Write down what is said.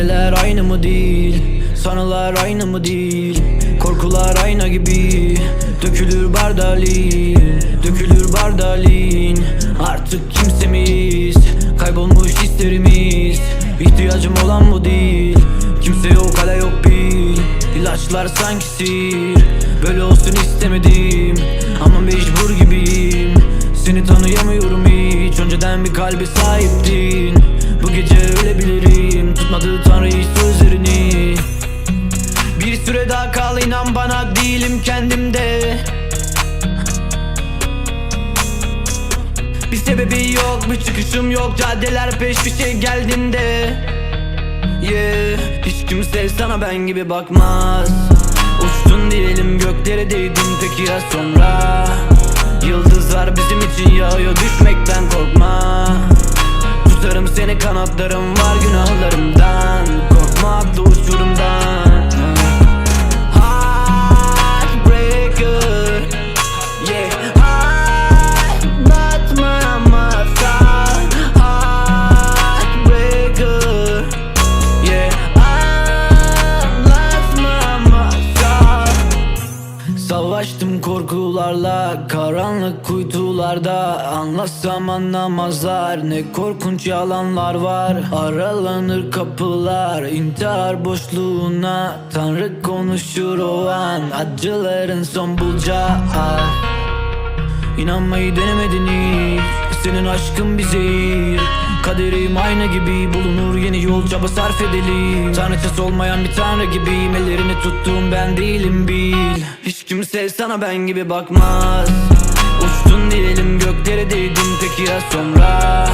Caddeler aynı mı değil? Sanılar aynı mı değil? Korkular ayna gibi. Dökülür bardalin Dökülür bardalin. Artık kimsemiz Kaybolmuş hislerimiz. İhtiyacım olan bu değil. Kimse yok hala yok bil. İlaçlar sanki sihir. Böyle olsun istemedim. Ama mecbur gibiyim. Seni tanıyamıyorum hiç. Önceden bir kalbe sahiptin. Bu gece Tutmadı tanrı hiç sözlerini. Bir süre daha kal inan bana değilim kendimde. Bir sebebi yok bir çıkışım yok Caddeler peş peşe geldiğinde. Yeah Hiç kimse sana ben gibi bakmaz. Uçtun diyelim göklere değdin peki ya sonra? Yıldızlar bizim için yağıyor düşmekten korkma Tutarım seni kanatlarım var günahlarımdan Savaştım korkularla Karanlık kuytularda. Anlatsam anlamazlar Ne korkunç yalanlar var. Aralanır kapılar intihar boşluğuna. Tanrı konuşur o an Acıların son bulacağı. İnanmayı denemedin hiç Senin aşkın bir zehir Kaderim ayna gibi bulunur yeni yol çaba sarf edelim Tanrıçası olmayan bir tanrı gibiyim Ellerini tuttuğum ben değilim bil. Hiç kimse sana ben gibi bakmaz. Uçtun diyelim göklere değdin peki ya sonra